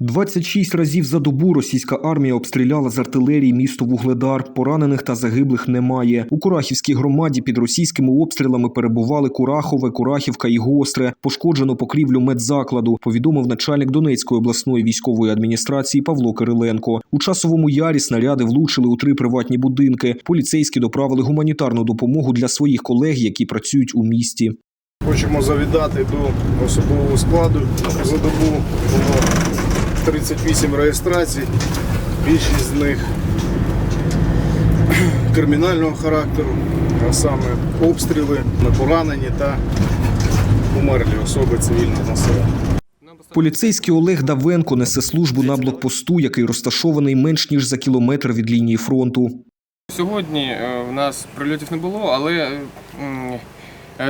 26 разів за добу російська армія обстріляла з артилерії місто Вугледар. Поранених та загиблих немає. У Курахівській громаді під російськими обстрілами перебували Курахове, Курахівка і Гостре. Пошкоджено покрівлю медзакладу, повідомив начальник Донецької обласної військової адміністрації Павло Кириленко. У часовому ярі снаряди влучили у три приватні будинки. Поліцейські доправили гуманітарну допомогу для своїх колег, які працюють у місті. Хочемо завідати до особового складу. За добу 38 реєстрацій. Більшість з них кримінального характеру, а саме обстріли, поранені та умерлі особи цивільного населення. Поліцейський Олег Давенко несе службу на блокпосту, який розташований менш ніж за кілометр від лінії фронту. Сьогодні е, в нас прильотів не було, але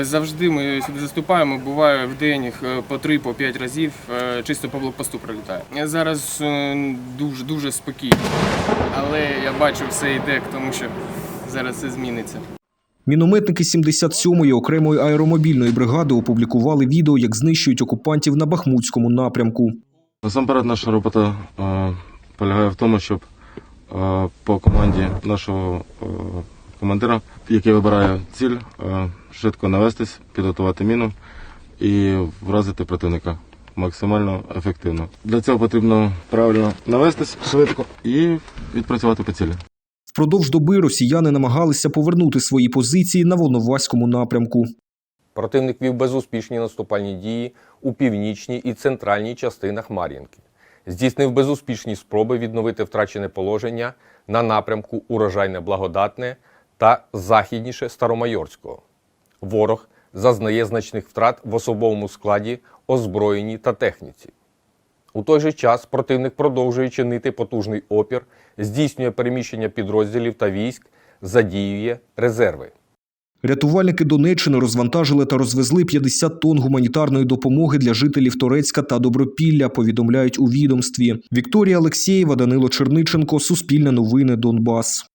завжди ми сюди заступаємо. Буває в день е, по три, по п'ять разів е, чисто по блокпосту прилітає. Е, Зараз е, дуже дуже спокійно, але я бачу, все йде, тому що зараз все зміниться. Мінометники 77-ї окремої аеромобільної бригади опублікували відео, як знищують окупантів на Бахмутському напрямку. Насамперед, наша робота е, полягає в тому, щоб е, по команді нашого е, командира, який вибирає ціль, е, швидко навестись, підготувати міну і вразити противника максимально ефективно. Для цього потрібно правильно навестись швидко і відпрацювати по цілі. Впродовж доби росіяни намагалися повернути свої позиції на Волноваському напрямку. Противник вів безуспішні наступальні дії у північній і центральній частинах Мар'їнки. Здійснив безуспішні спроби відновити втрачене положення на напрямку урожайне благодатне та західніше Старомайорського. Ворог зазнає значних втрат в особовому складі, озброєнні та техніці. У той же час противник продовжує чинити потужний опір, здійснює переміщення підрозділів та військ, задіює резерви. Рятувальники Донеччини розвантажили та розвезли 50 тонн гуманітарної допомоги для жителів Торецька та Добропілля, повідомляють у відомстві. Вікторія Алексєєва, Данило Черниченко, Суспільне новини, Донбас.